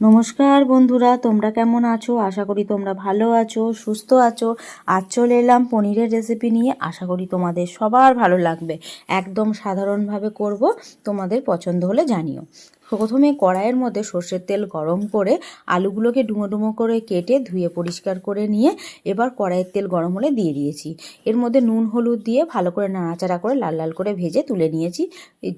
নমস্কার বন্ধুরা, তোমরা কেমন আছো? আশা করি তোমরা ভালো আছো, সুস্থ আছো। আজ চলে এলাম পনিরের রেসিপি নিয়ে। আশা করি তোমাদের সবার ভালো লাগবে। একদম সাধারণভাবে করব, তোমাদের পছন্দ হলে জানিও। প্রথমে কড়াইয়ের মধ্যে সর্ষের তেল গরম করে আলুগুলোকে ডুমো ডুমো করে কেটে ধুয়ে পরিষ্কার করে নিয়ে এবার কড়াইয়ের তেল গরম হলে দিয়ে দিয়েছি। এর মধ্যে নুন, হলুদ দিয়ে ভালো করে নাড়াচাড়া করে লাল লাল করে ভেজে তুলে নিয়েছি।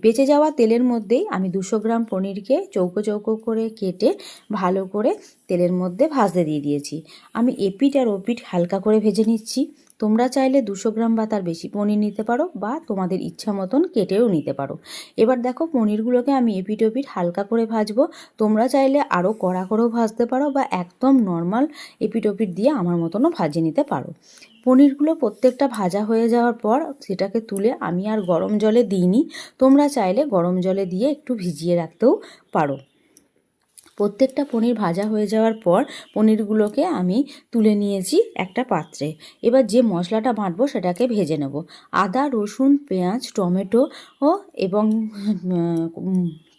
বেঁচে যাওয়া তেলের মধ্যেই আমি দুশো গ্রাম পনিরকে চৌকো চৌকো করে কেটে ভালো করে তেলের মধ্যে ভাজতে দিয়ে দিয়েছি। আমি এপিট আর ওপিট হালকা করে ভেজে নিচ্ছি। তোমরা চাইলে দুশো গ্রাম বা তার বেশি পনির নিতে পারো বা তোমাদের ইচ্ছা মতন কেটেও নিতে পারো। এবার দেখো পনিরগুলোকে আমি এপিট ওপিট হালকা করে ভাজবো। তোমরা চাইলে আরও কড়া করেও ভাজতে পারো বা একদম নর্মাল এপিট ওপিট দিয়ে আমার মতনও ভাজে নিতে পারো। পনিরগুলো প্রত্যেকটা ভাজা হয়ে যাওয়ার পর সেটাকে তুলে আমি আর গরম জলে দিইনি। তোমরা চাইলে গরম জলে দিয়ে একটু ভিজিয়ে রাখতেও পারো। প্রত্যেকটা পনির ভাজা হয়ে যাওয়ার পর পনিরগুলোকে আমি তুলে নিয়েছি একটা পাত্রে। এবার যে মশলাটা বাঁটবো সেটাকে ভেজে নেব। আদা, রসুন, পেঁয়াজ, টমেটো ও এবং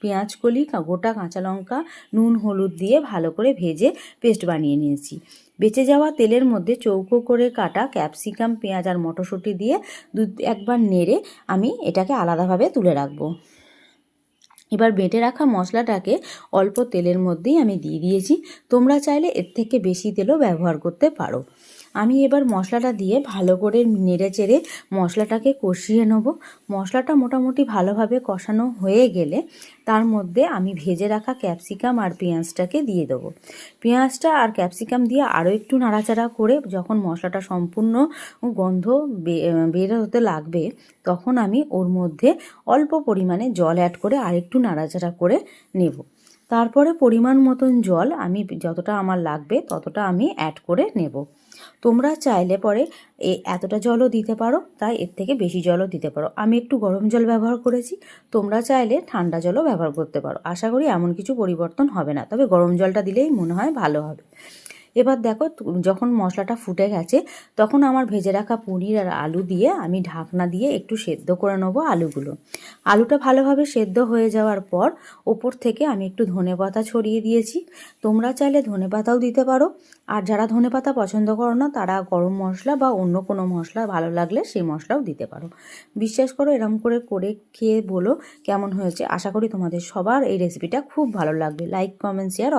পেঁয়াজ কলি, গোটা কাঁচা লঙ্কা, নুন, হলুদ দিয়ে ভালো করে ভেজে পেস্ট বানিয়ে নিয়েছি। বেঁচে যাওয়া তেলের মধ্যে চৌকো করে কাটা ক্যাপসিকাম, পেঁয়াজ আর মটরশুঁটি দিয়ে দু, একবার নেড়ে আমি এটাকে আলাদাভাবে তুলে রাখব। এবার বেটে রাখা মশলাটাকে অল্প তেলের মধ্যেই আমি দিয়ে দিয়েছি। তোমরা চাইলে এর থেকে বেশি তেলও ব্যবহার করতে পারো। আমি এবার মশলাটা দিয়ে ভালো করে নেড়ে চেড়ে মশলাটাকে কষিয়ে নেব। মশলাটা মোটামুটি ভালোভাবে কষানো হয়ে গেলে তার মধ্যে আমি ভেজে রাখা ক্যাপসিকাম আর পেঁয়াজটাকে দিয়ে দেবো। পেঁয়াজটা আর ক্যাপসিকাম দিয়ে আরও একটু নাড়াচাড়া করে যখন মশলাটা সম্পূর্ণ গন্ধ বের হতে লাগবে, তখন আমি ওর মধ্যে অল্প পরিমাণে জল অ্যাড করে আরেকটু নাড়াচাড়া করে নেব। তারপরে পরিমাণ মতন জল আমি যতটা আমার লাগবে ততটা আমি অ্যাড করে নেব। তোমরা চাইলে পরে এ এতটা জলও দিতে পারো, তাই এর থেকে বেশি জলও দিতে পারো। আমি একটু গরম জল ব্যবহার করেছি, তোমরা চাইলে ঠান্ডা জলও ব্যবহার করতে পারো। আশা করি এমন কিছু পরিবর্তন হবে না, তবে গরম জলটা দিলেই মনে হয় ভালো হবে। এবার দেখো যখন মশলাটা ফুটে গেছে, তখন আমার ভেজে রাখা পনির আর আলু দিয়ে আমি ঢাকনা দিয়ে একটু সেদ্ধ করে নেব আলুগুলো। আলুটা ভালোভাবে সেদ্ধ হয়ে যাওয়ার পর ওপর থেকে আমি একটু ধনে পাতা ছড়িয়ে দিয়েছি। তোমরা চাইলে ধনে পাতাও দিতে পারো। আর যারা ধনে পাতা পছন্দ করো না, তারা গরম মশলা বা অন্য কোনো মশলা ভালো লাগলে সেই মশলাও দিতে পারো। বিশ্বাস করো, এরম করে করে খেয়ে বলো কেমন হয়েছে। আশা করি তোমাদের সবার এই রেসিপিটা খুব ভালো লাগবে। Like comment share